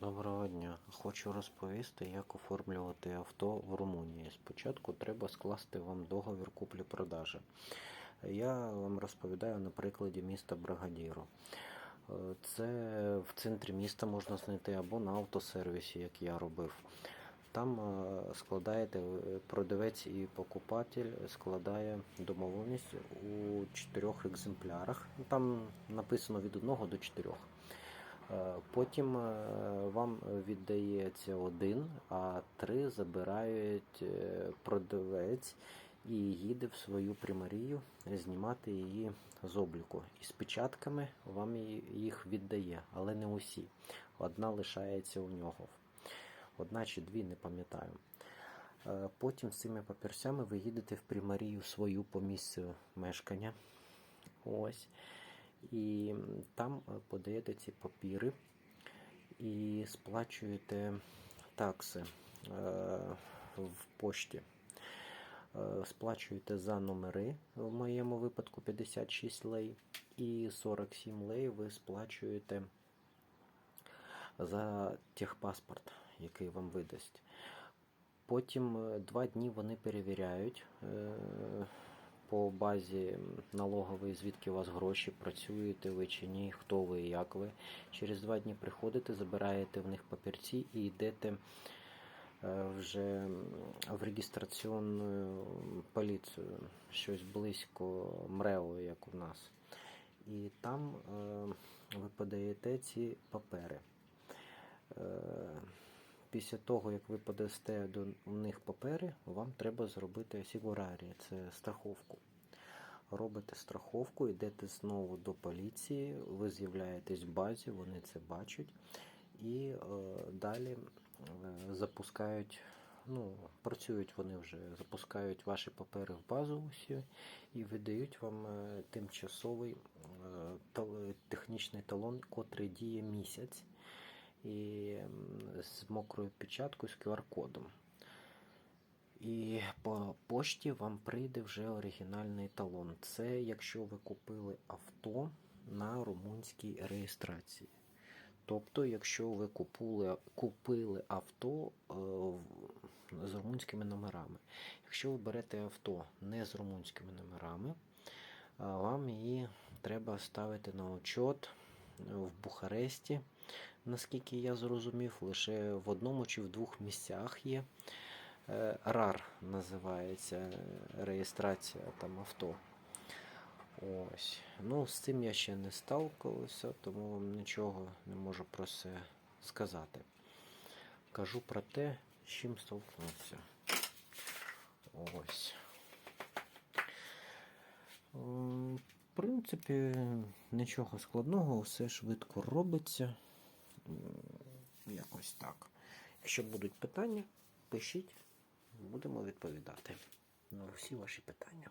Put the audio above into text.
Доброго дня. Хочу розповісти, як оформлювати авто в Румунії. Спочатку треба скласти вам договір куплі-продажі. Я вам розповідаю на прикладі міста Брагадіру. Е, Це в центрі міста можна знайти або на автосервісі, як я робив. Там е, складаєте е, продавець і покупатель складає домовленість у чотирьох екземплярах. Там написано від одного до чотирьох. Е, Потім е, вам віддається один, а три забирають е, продавець і їде в свою примарію знімати її з обліку. І з печатками вам їх віддає, але не усі. Одна лишається у нього. Одна чи дві, не пам'ятаю. Потім з цими папірцями ви їдете в примарію свою по місцю мешкання. Ось. І там е, подаєте ці папіри і сплачуєте такси е, в пошті. Е, Сплачуєте за номери, в моєму випадку 56 лей, і 47 лей ви сплачуєте за техпаспорт, який вам видасть. Потім два дні вони перевіряють базі налогової, звідки у вас гроші, працюєте ви чи ні, хто ви і як ви. Через два дні приходите, забираєте в них папірці і йдете е, вже в реєстраційну поліцію, щось близько МРЕО, як у нас. І там е, ви подаєте ці папери. Е, Після того, як ви подасте до них папери, вам треба зробити сігурарі, це страховку. Робите страховку, йдете знову до поліції, ви з'являєтесь в базі, вони це бачать, і е, далі е, запускають, ну, працюють вони вже, запускають ваші папери в базу усі і видають вам е, тимчасовий е, технічний талон, котрий діє місяць і з мокрою печаткою з QR-кодом. І по пошті вам прийде вже оригінальний талон. Це якщо ви купили авто на румунській реєстрації. Тобто, якщо ви купили, купили авто е, з румунськими номерами. Якщо ви берете авто не з румунськими номерами, а вам її треба ставити на учет в Бухаресті, наскільки я зрозумів, лише в одному чи в двох місцях є. Е, РАР називається е, реєстрація там авто. Ось. Ну, з цим я ще не сталкувався, тому вам нічого не можу про це сказати. Кажу про те, з чим столкнувся. Ось. В принципі, нічого складного, все швидко робиться. Якось так. Якщо будуть питання, пишіть, будемо відповідати на всі ваші питання.